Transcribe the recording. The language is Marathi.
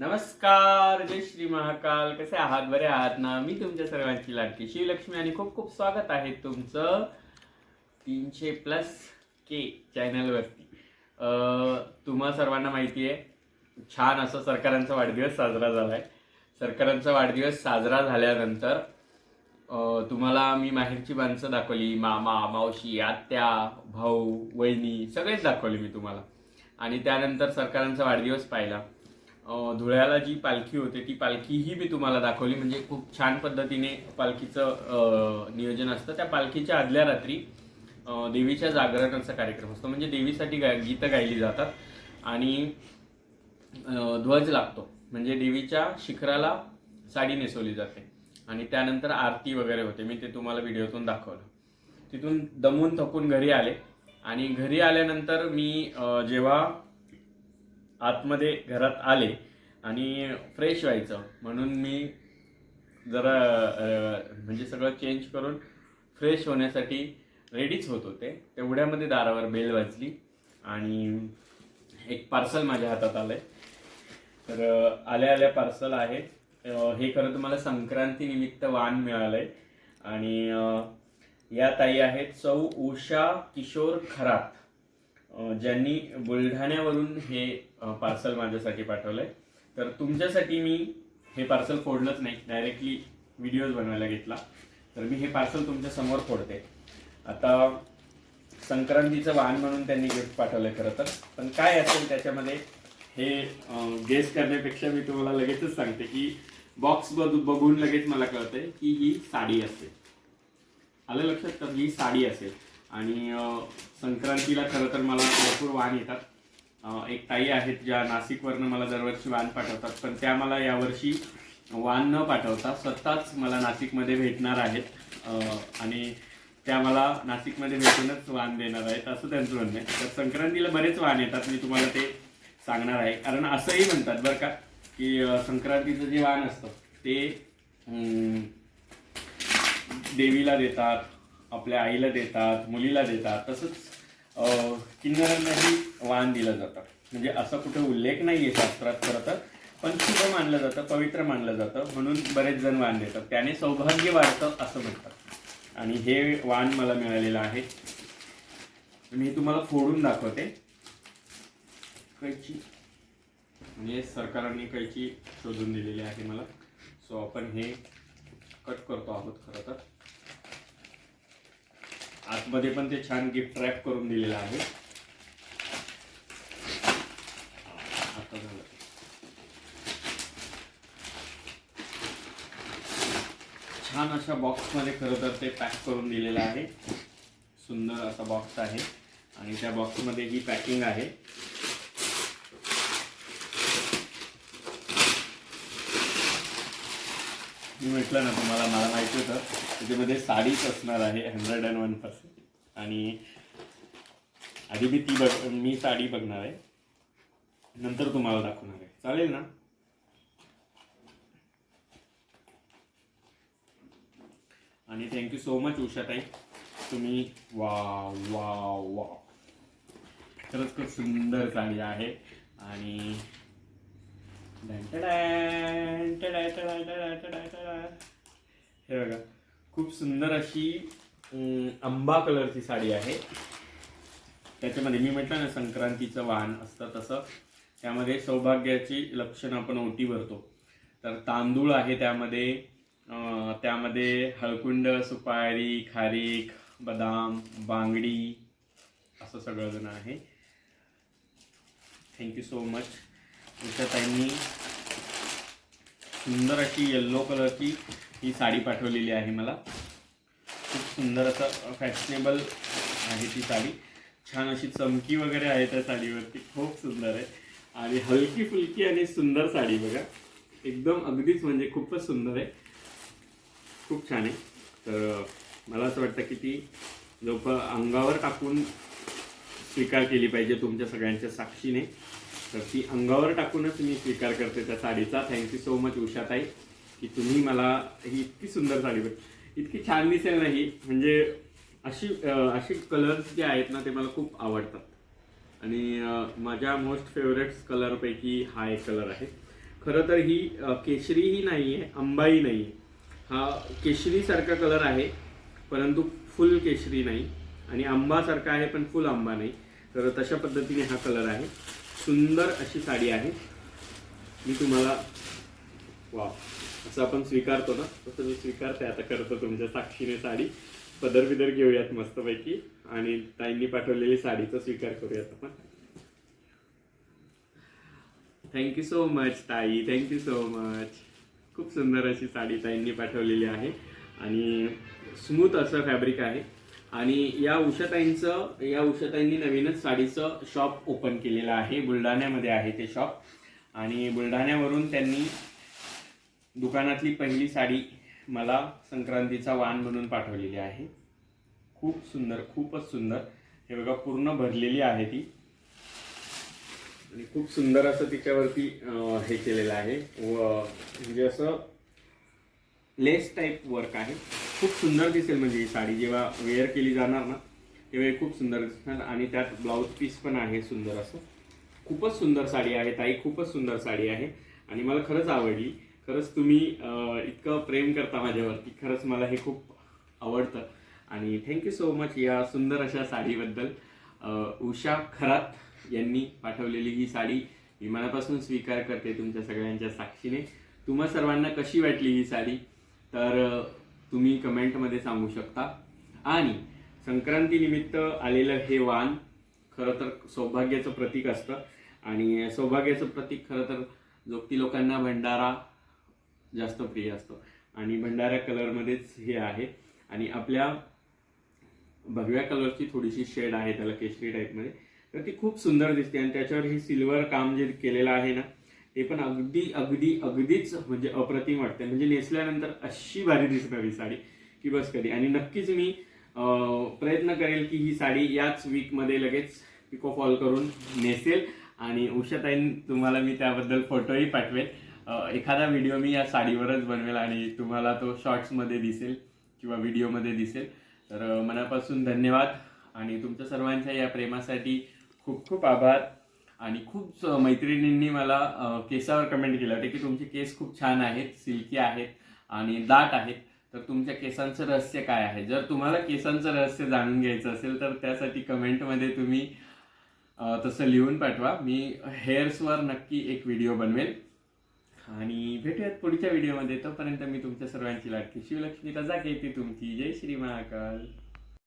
नमस्कार जय श्री महाकाल. कसे आहात? बरे आहात ना? मी तुमच्या सर्वांची लाडकी शिवलक्ष्मी आणि खूप खूप स्वागत आहे तुमचं तीनशे प्लस के चॅनलवरती. तुम्हा सर्वांना माहिती आहे छान असं सरकारांचा वाढदिवस साजरा झाला आहे सरकारांचा वाढदिवस साजरा झाल्यानंतर तुम्हाला मी माहेरची माणसं दाखवली मामा मावशी आत्या भाऊ वहिनी सगळेच दाखवले मी तुम्हाला. आणि त्यानंतर सरकारांचा वाढदिवस पाहिला. धुळ्याला जी पालखी होते ती पालखीही मी तुम्हाला दाखवली. म्हणजे खूप छान पद्धतीने पालखीचं नियोजन असतं. त्या पालखीच्या आदल्या रात्री देवीच्या जागरणाचा कार्यक्रम असतो. म्हणजे देवीसाठी गा गीतं गायली जातात आणि ध्वज लागतो. म्हणजे देवीच्या शिखराला साडी नेसवली जाते. आणि त्यानंतर आरती वगैरे होते. मी ते तुम्हाला व्हिडिओतून दाखवलं. तिथून दमून थकून घरी आले. आणि घरी आल्यानंतर मी जेव्हा आतमध्ये घरात आले आणि फ्रेश व्हायचं. म्हणून मी जरा म्हणजे सगळं चेंज करून फ्रेश होण्यासाठी रेडीच होत होते. तेवढ्यामध्ये दारावर बेल वाजली आणि एक पार्सल माझ्या हातात आलं आहे तर आल्या आल्या पार्सल आहे हे खरं तर मला संक्रांतीनिमित्त वाण मिळालं आहे आणि या ताई आहेत सौ उषा किशोर खरात. ज्यांनी बुलढाण्यावरून हे पार्सल माझ्यासाठी पाठवलंय तर तुमच्यासाठी मी हे पार्सल फोडलंच नाही. डायरेक्टली व्हिडिओज बनवायला घेतला. तर मी हे पार्सल तुमच्यासमोर फोडते. आता संक्रांतीचं वाहन म्हणून त्यांनी गिफ्ट पाठवलंय खरं तर. पण काय असेल त्याच्यामध्ये हे गेस करण्यापेक्षा मी तुम्हाला लगेचच सांगते की बॉक्स बघून लगेच मला कळतंय की ही साडी असेल. आलं लक्षात? तर ही साडी असेल. आणि संक्रांतीला खरं तर मला भरपूर वाण येतात. एक ताई आहेत ज्या नाशिकवरनं मला दरवर्षी वाण पाठवतात पण त्या मला यावर्षी वाण न पाठवता स्वतःच मला नाशिकमध्ये भेटणार आहेत. आणि त्या मला नाशिकमध्ये भेटूनच वाण देणार आहेत असं त्यांचं म्हणणं आहे. तर संक्रांतीला बरेच वाण येतात मी तुम्हाला ते सांगणार आहे. कारण असंही म्हणतात बरं का की संक्रांतीचं जे वाण असतं ते देवीला देतात आपल्या आईला देतात मुलीला देतात तसंच किन्नरांनाही वाण दिलं जातं. म्हणजे असा कुठे उल्लेख नाही आहे शास्त्रात खरं तर पण शुभ मानलं जातं पवित्र मानलं जातं म्हणून बरेच जण वाण देतात. त्याने सौभाग्य वाढतं असं म्हणतात. आणि हे वाण मला मिळालेलं आहे. मी तुम्हाला फोडून दाखवते. कैची. म्हणजे सरकारांनी कैची शोधून दिलेली आहे मला. सो आपण हे कट करतो आहोत खरं तर. आतमध्ये पण ते छान गिफ्ट रॅप करून दिलेलं आहे. आता झालं. छान अशा बॉक्समध्ये खरं तर ते पॅक करून दिलेलं आहे. सुंदर असा बॉक्स आहे. आणि त्या बॉक्समध्ये ही पॅकिंग आहे. मी म्हटलं ना तुम्हाला मला माहिती होतं त्याच्यामध्ये साडीच असणार आहे हंड्रेड अँड वन पर्सेंट आणि आधी मी ती बघ मी साडी बघणार आहे. नंतर तुम्हाला दाखवणार आहे. चालेल ना? आणि थँक्यू सो मच उषाताई. तुम्ही वा वा वा खरंच खूप सुंदर साडी आहे. आणि हे बघा खूप सुंदर अशी आंबा कलरची साडी आहे. त्याच्यामध्ये मी म्हटलं ना संक्रांतीचं वाहन असतं तसं. त्यामध्ये सौभाग्याची लक्षणं आपण ओटी भरतो. तर तांदूळ आहे त्यामध्ये त्यामध्ये हळकुंड सुपारी खारीक बदाम बांगडी असं सगळं जण आहे. थँक्यू सो मच ताईंनी सुंदर अशी येल्लो कलरची ही साडी पाठवलेली आहे मला. खूप सुंदर असं फॅशनेबल आहे ती साडी. छान अशी चमकी वगैरे आहे त्या साडीवरती. खूप सुंदर आहे. आणि हलकी फुलकी आणि सुंदर साडी बघा. एकदम अगदीच म्हणजे खूपच सुंदर आहे. खूप छान आहे. तर मला असं वाटतं की ती लोक अंगावर टाकून स्वीकार केली पाहिजे तुमच्या सगळ्यांच्या साक्षीने. तर ती अंगावर टाकूनच मी स्वीकार करते त्या साडीचा. थँक्यू सो मच उषाताई की तुम्ही मला ही इतकी सुंदर साडी भेट इतकी छान दिसेल ना ही. म्हणजे अशी अशी कलर्स जे आहेत ना ते मला खूप आवडतात. आणि माझ्या मोस्ट फेवरेट्स कलरपैकी हा एक कलर आहे. खरं तर ही केशरीही नाही आहे आंबाही नाही आहे हा केशरीसारखा कलर आहे परंतु फुल केशरी नाही. आणि आंबासारखा आहे पण फुल आंबा नाही. तर तशा पद्धतीने हा कलर आहे. सुंदर अशी साडी आहे. मी तुम्हाला वा असं आपण स्वीकारतो ना तसं मी स्वीकारते. आता करतो तुमच्या साक्षीने साडी. पदर बिदर घेऊयात मस्तपैकी. आणि ताईंनी पाठवलेली साडीचा स्वीकार करूयात आपण. थँक्यू सो मच ताई. थँक्यू सो मच खूप सुंदर अशी साडी ताईंनी पाठवलेली आहे. आणि स्मूथ असं फॅब्रिक आहे. आणि या उषाताईंचं या उषाताईंनी नवीनच साडीचं शॉप ओपन केलेलं आहे. बुलढाण्यामध्ये आहे ते शॉप आणि बुलढाण्यावरून त्यांनी दुकानातली पहिली साडी मला संक्रांतीचा वाण म्हणून पाठवलेली आहे. खूप सुंदर खूपच सुंदर. हे बघा पूर्ण भरलेली आहे ती. आणि खूप सुंदर असं तिच्यावरती हे केलेलं आहे. व म्हणजे असं लेस टाईप वर्क आहे. खूप सुंदर दिसेल म्हणजे ही साडी जेव्हा वेअर केली जाणार ना तेव्हा खूप सुंदर दिसणार. आणि त्यात ब्लाऊज पीस पण आहे सुंदर असं. खूपच सुंदर साडी आहे ताई. खूपच सुंदर साडी आहे. आणि मला खरंच आवडली. खरंच तुम्ही इतकं प्रेम करता माझ्यावरती. खरंच मला हे खूप आवडतं. आणि थँक्यू सो मच या सुंदर अशा साडीबद्दल. उषा खरात यांनी पाठवलेली ही साडी मी मनापासून स्वीकार करते तुमच्या सगळ्यांच्या साक्षीने. तुम्हा सर्वांना कशी वाटली ही साडी? तर तुम्ही कमेंटमध्ये सांगू शकता. आणि संक्रांतीनिमित्त आलेलं हे वाण खरं तर सौभाग्याचं प्रतीक असतं. आणि सौभाग्याचं प्रतीक खरं तर जोगती लोकांना भंडारा जास्त प्रिय असतो. आणि भंडारा कलरमध्येच हे आहे. आणि आपल्या भगव्या कलरची थोडीशी शेड आहे त्याला केशरी टाईपमध्ये तर ती खूप सुंदर दिसते आणि त्याच्यावर हे सिल्वर काम जे केलेलं आहे ना ते पण अगदी अगदी अगदीच म्हणजे अप्रतिम वाटते म्हणजे नेसल्यानंतर अशी भारी दिसणारी साडी. की बस कधी. आणि नक्कीच मी प्रयत्न करेल की ही साडी याच वीकमध्ये लगेच पिको फॉल करून नेसेल. आणि उषाताईन तुम्हाला मी त्याबद्दल फोटोही पाठवेल. एखादा व्हिडिओ मी या साडीवरच बनवेल आणि तुम्हाला तो शॉर्ट्समध्ये दिसेल किंवा व्हिडिओमध्ये दिसेल. तर मनापासून धन्यवाद. आणि तुमच्या सर्वांच्या या प्रेमासाठी खूप खूप आभार. आणि खूप मैत्रिणींनी मला केसावर कमेंट केलं होते की तुमचे केस खूप छान आहेत सिल्की आहेत आणि दाट आहेत. तर तुमच्या केसांचं रहस्य काय आहे? जर तुम्हाला केसांचं रहस्य जाणून घ्यायचं असेल तर त्यासाठी कमेंटमध्ये तुम्ही तसं लिहून पाठवा. मी हेअर्सवर नक्की एक व्हिडिओ बनवेल. आणि भेटूयात पुढच्या व्हिडिओमध्ये तोपर्यंत मी तुमच्या सर्वांची लाटकी शिवलक्ष्मी. रजा घेते तुमची. जय श्री महाकाल.